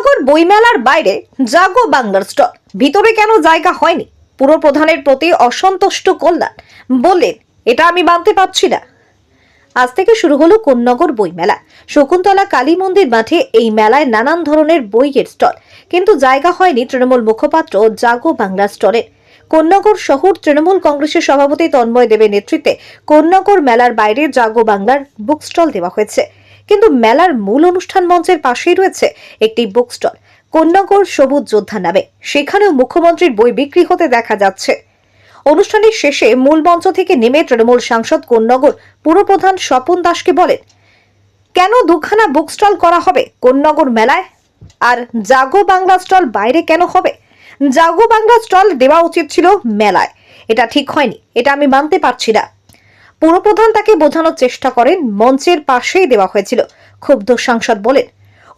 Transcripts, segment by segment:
কন্যাগর বইমেলার বাইরে জাগো বাংলার স্টল। ভিতরে কেন জায়গা হয়নি? পুরো প্রধানের প্রতি অসন্তুষ্ট কল্যাণ। বললেন, এটা আমি মানতে পারছি না। আজ থেকে শুরু হলো কোন্নগর বইমেলা। শকুন্তলা কালী মন্দির মাঠে এই মেলায় নানান ধরনের বইয়ের স্টল। কিন্তু জায়গা হয়নি তৃণমূল মুখপাত্র জাগো বাংলা স্টলের কোন্নগর শহর তৃণমূল কংগ্রেসের সভাপতি তন্ময় দেবের নেতৃত্বে কোন্নগর মেলার বাইরে জাগো বাংলার বুক স্টল দেওয়া হয়েছে। কিন্তু মেলার মূল অনুষ্ঠান মঞ্চের পাশেই রয়েছে একটি বুক স্টল কন্যাগর সবুজ যোদ্ধা নামে। সেখানেও মুখ্যমন্ত্রীর বই বিক্রি হতে দেখা যাচ্ছে। অনুষ্ঠানের শেষে মূল মঞ্চ থেকে নেমে তৃণমূল সাংসদ কন্যাগর পুরপ্রধান স্বপন দাসকে বলেন, কেন দুখানা বুক স্টল করা হবে কন্যাগর মেলায়? আর জাগো বাংলা স্টল বাইরে কেন হবে? জাগো বাংলা স্টল দেওয়া উচিত ছিল মেলায়। এটা ঠিক হয়নি, এটা আমি মানতে পারছি না। পুরপ্রধান তাকে বোঝানোর চেষ্টা করেন, মঞ্চের পাশেই দেওয়া হয়েছিল। ক্ষুব্ধ সাংসদ বলেন,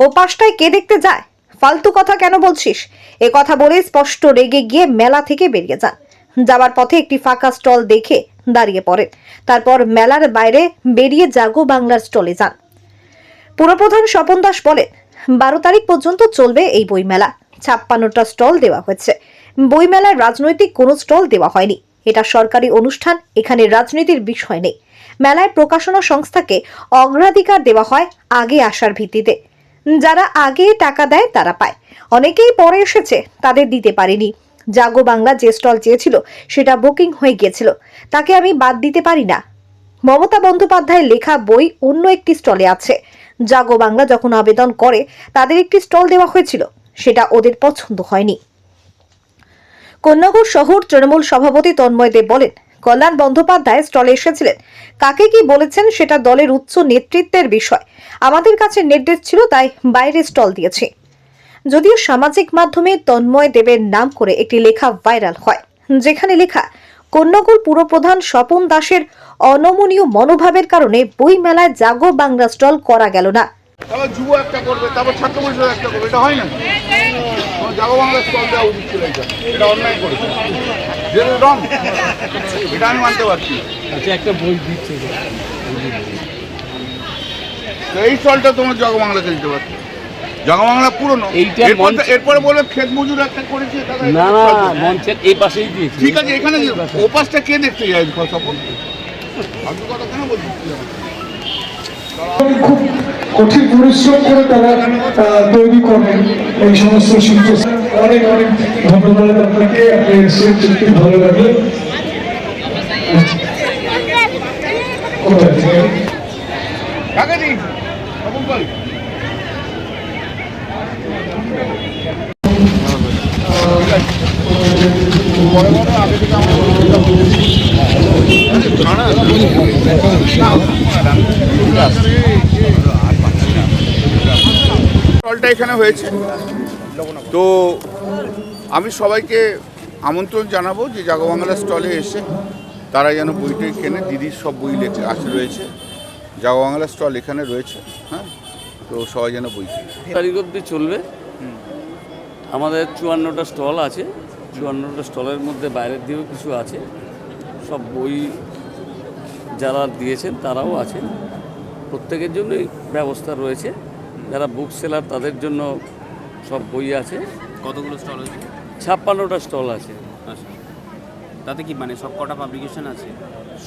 ও পাশটায় কে দেখতে যায়? ফালতু কথা কেন বলছিস? এ কথা বলে স্পষ্ট রেগে গিয়ে মেলা থেকে বেরিয়ে যান। যাওয়ার পথে একটি ফাঁকা স্টল দেখে দাঁড়িয়ে পড়েন। তারপর মেলার বাইরে বেরিয়ে জাগো বাংলার স্টলে যান। পুরপ্রধান স্বপন দাস বলেন, বারো তারিখ পর্যন্ত চলবে এই বইমেলা। ছাপ্পান্নটা স্টল দেওয়া হয়েছে। বইমেলায় রাজনৈতিক কোনো স্টল দেওয়া হয়নি। এটা সরকারি অনুষ্ঠান, এখানে রাজনীতির বিষয় নেই। মেলায় প্রকাশনা সংস্থাকে অগ্রাধিকার দেওয়া হয় আগে আসার ভিত্তিতে। যারা আগে টাকা দেয়, তারা পায়। অনেকেই পরে এসেছে, তাদের দিতে পারেনি। জাগো বাংলা যে স্টল চেয়েছিল, সেটা বুকিং হয়ে গিয়েছিল। তাকে আমি বাদ দিতে পারি না। মমতা বন্দ্যোপাধ্যায়ের লেখা বই অন্য একটি স্টলে আছে। জাগো বাংলা যখন আবেদন করে, তাদের একটি স্টল দেওয়া হয়েছিল। সেটা ওদের পছন্দ হয়নি। কন্যাগর শহর তৃণমূল সভাপতি তন্ময় দেব বলেন, কল্যাণ বন্দ্যোপাধ্যায় স্টলে এসেছিলেন। কাকে কি বলেছেন সেটা দলের উচ্চ নেতৃত্বের বিষয়। আমাদের কাছে নির্দেশ ছিল, তাই বাইরে স্টল দিয়েছি। যদিও সামাজিক মাধ্যমে তন্ময় দেবের নাম করে একটি লেখা ভাইরাল হয়, যেখানে লেখা, কন্যাগর পুরপ্রধান স্বপন দাসের অনমনীয় মনোভাবের কারণে বই মেলায় জাগো বাংলা স্টল করা গেল না। একটা করবে, তারপর ছাত্র পরিষদ একটা করবে, এটা হয় না? জাগো বাংলা স্টল দেওয়া উচিত ছিল এটা এটা অন্যায় করেছে। রং। এটা আমি মানতে পারছি আচ্ছা একটা বই দিচ্ছে। এই স্টলটা তোমার জগ বাংলাতে দিতে পারছ জগ বাংলা পুরনো এরপর এরপরে বলবে ক্ষেত মজুর একটা করেছে না না মঞ্চের এই পাশেই দিয়েছি। ঠিক আছে এখানে ওপাশটা কে দেখতে যায়? সপন ফালতু কথা কেন আমাকে? খুব কঠিন পরিশ্রম করে তারা তৈরি করেন এই সমস্ত শিল্প। অনেক অনেক ধন্যবাদ আপনাকে। আপনি এসেছেন সত্যি ভালো লাগল। কোথায় পরে স্টলটা এখানে হয়েছে। তো আমি সবাইকে আমন্ত্রণ জানাব যে জাগবাংলা স্টলে এসে তারা যেন বইটাই কেনে। দিদির সব বই লেখা আসে রয়েছে। জাগবাংলা স্টল এখানে রয়েছে হ্যাঁ? তো সবাই যেন বই তারিখ অবধি চলবে। আমাদের চুয়ান্নটা স্টল আছে। চুয়ান্নটা স্টলের মধ্যে বাইরের দিকেও কিছু আছে। সব বই যারা দিয়েছেন তারাও আছেন। প্রত্যেকের জন্যই ব্যবস্থা রয়েছে। যারা বুক সেলার তাদের জন্য সব বই আছে। কতগুলো স্টল আছে? ছাপ্পান্নটা স্টল আছে। আচ্ছা। তাতে কি মানে সব কটা পাবলিকেশন আছে?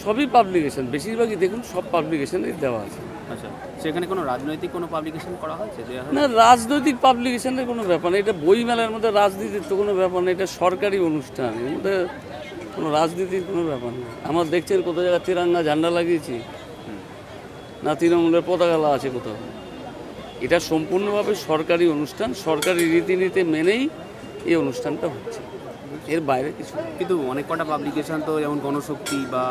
সবই পাবলিকেশন বেশিরভাগই দেখুন সব পাবলিকেশনেই দেওয়া আছে। আচ্ছা সেখানে কোনো রাজনৈতিক কোনো পাবলিকেশন করা হয়েছে? না, রাজনৈতিক পাবলিকেশনের কোনো ব্যাপার না। এটা বই মেলার মধ্যে রাজনীতির তো কোনো ব্যাপার না, এটা সরকারি অনুষ্ঠান। এর মধ্যে কোনো রাজনীতির কোনো ব্যাপার না। আমার দেখছেন কোথাও জায়গায় তিরাঙ্গা ঝান্ডা লাগিয়েছি। না, তৃণমূলের পতাকা লাগা আছে কোথাও। এটা সম্পূর্ণভাবে সরকারি অনুষ্ঠান। সরকারি রীতিনীতি মেনেই এই অনুষ্ঠানটা হচ্ছে। এর বাইরে কিছু কিন্তু অনেক কটা পাবলিকেশন তো যেমন গণশক্তি বা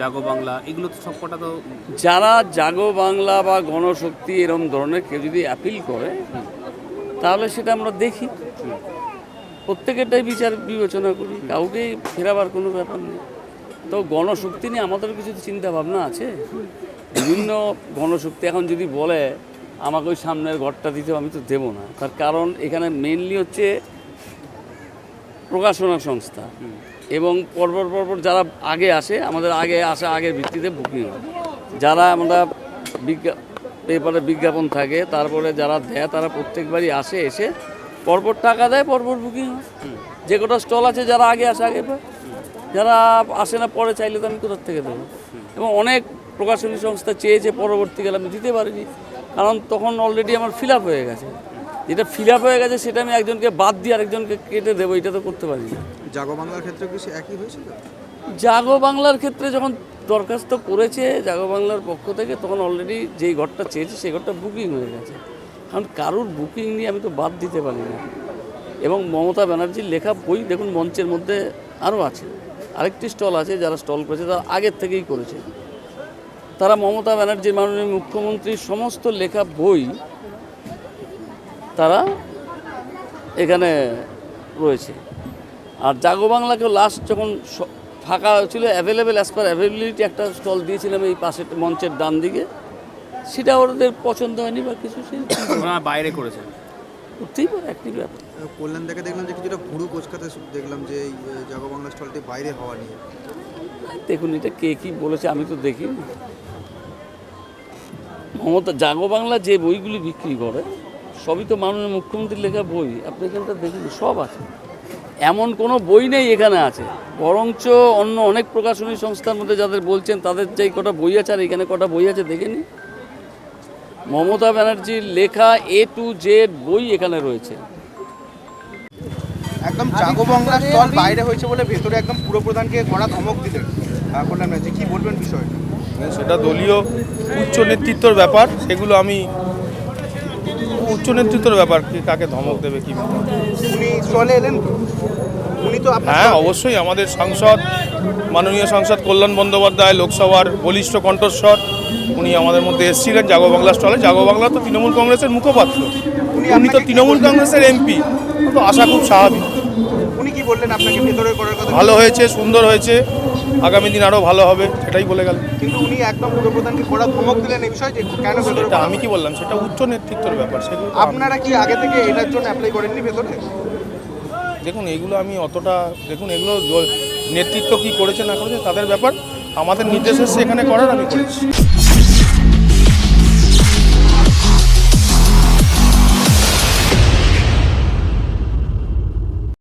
জাগো বাংলা এগুলো তো সব কটা তো যারা জাগো বাংলা বা গণশক্তি এরকম ধরনের কেউ যদি অ্যাপিল করে তাহলে সেটা আমরা দেখি। প্রত্যেকেরটাই বিচার বিবেচনা করি কাউকে ফেরাবার কোনো ব্যাপার নেই। তো গণশক্তি নিয়ে আমাদের কিছু চিন্তা ভাবনা আছে? বিভিন্ন গণশক্তি এখন যদি বলে আমাকে ওই সামনের ঘরটা দিতে আমি তো দেবো না। তার কারণ এখানে মেনলি হচ্ছে প্রকাশনা সংস্থা। এবং পরপর পরপর যারা আগে আসে, আমাদের আগে আসা আগের ভিত্তিতে বুকিং হয়। যারা আমরা বিজ্ঞা পেপারে বিজ্ঞাপন থাকে, তারপরে যারা দেয়, তারা প্রত্যেকবারই আসে, এসে পরপর টাকা দেয়, পরপর বুকিং হয়। যে কটা স্টল আছে, যারা আগে আসে, আগে পায়। যারা আসে না, পরে চাইলে তো আমি কোথার থেকে দেবো? এবং অনেক প্রকাশনী সংস্থা চেয়েছে, পরবর্তীকালে আমি দিতে পারিনি। কারণ তখন অলরেডি আমার ফিল হয়ে গেছে। যেটা ফিল আপ হয়ে গেছে সেটা আমি একজনকে বাদ দিয়ে আরেকজনকে কেটে দেবো এটা তো করতে পারি না। জাগো বাংলার ক্ষেত্রে কি সে একই হয়েছিল? জাগো বাংলার ক্ষেত্রে যখন দরখাস্ত করেছে জাগো বাংলার পক্ষ থেকে তখন অলরেডি যেই ঘরটা চেয়েছে সেই ঘরটা বুকিং হয়ে গেছে। কারণ কারুর বুকিং নিয়ে আমি তো বাদ দিতে পারি না। এবং মমতা ব্যানার্জির লেখা বই দেখুন মঞ্চের মধ্যে আরও আছে। আরেকটি স্টল আছে যারা স্টল করেছে তারা আগের থেকেই করেছে। তারা মমতা ব্যানার্জির মাননীয় মুখ্যমন্ত্রীর সমস্ত লেখা বই তারা এখানে রয়েছে। আর জাগো বাংলাকেও লাস্ট যখন ফাঁকা ছিল অ্যাভেলেবেল অ্যাজ পার অ্যাভেলেবিলিটি একটা স্টল দিয়েছিলাম এই পাশের মঞ্চের ডান দিকে। সেটা ওদের পছন্দ হয়নি বা কিছু সে বাইরে করেছেন করতেই পারে একটি ব্যাপার। কল্যাণ দেখে দেখলাম যে কিছুটা ভুরু কোচকাতে দেখলাম যে জাগো বাংলা স্টলটি বাইরে হওয়া নিয়ে। দেখুন এটা কে কি বলেছে আমি তো দেখিনি। মমতা জাগো বাংলা যে বইগুলি বিক্রি করে সবই তো মাননীয় মুখ্যমন্ত্রীর লেখা বই। আপনি এখানটা দেখুন সব আছে। এমন কোনো বই নেই এখানে আছে। বরঞ্চ অন্য অনেক প্রকাশনী সংস্থার মধ্যে যাদের বলছেন তাদের যেই কটা বই আছে আর এখানে কটা বই আছে দেখে নিন। মমতা ব্যানার্জির লেখা এ টু জেড বই এখানে রয়েছে। একদম জাগো বাংলা স্টল বাইরে হয়েছে বলে ভেতরে একদম পুরো প্রধানকে কড়া ধমক দিলেন। কল্যাণ কি বলবেন বিষয়টা? সেটা দলীয় উচ্চ নেতৃত্বর ব্যাপার সেগুলো আমি উচ্চ নেতৃত্বের ব্যাপার কি কাকে ধমক দেবে কি উনি স্টলে এলেন উনি তো হ্যাঁ অবশ্যই আমাদের সাংসদ মাননীয় সাংসদ কল্যাণ বন্দ্যোপাধ্যায় লোকসভার বলিষ্ঠ কণ্ঠস্বর উনি আমাদের মধ্যে এসেছিলেন জাগো বাংলা স্টলে। জাগো বাংলা তো তৃণমূল কংগ্রেসের মুখপাত্র। উনি তো তৃণমূল কংগ্রেসের এমপি। তো আশা খুব স্বাভাবিক। উনি কি বললেন আপনাকে ভেতরে করার কথা? ভালো হয়েছে সুন্দর হয়েছে। আগামী দিন আরও ভালো হবে সেটাই বলে গেল। কিন্তু উনি একদম পুরপ্রধানকে কড়া ধমক দিলেন এই বিষয়ে যে কেন সেটা আমি কি বললাম সেটা উচ্চ নেতৃত্বের ব্যাপার সেগুলো আপনারা কি আগে থেকে এটার জন্য অ্যাপ্লাই করেননি ভেতরে? দেখুন এগুলো আমি অতটা দেখুন এগুলো নেতৃত্ব কি করেছে না করেছে তাদের ব্যাপার। আমাদের নির্দেশ এসছে এখানে করার আমি করেছি।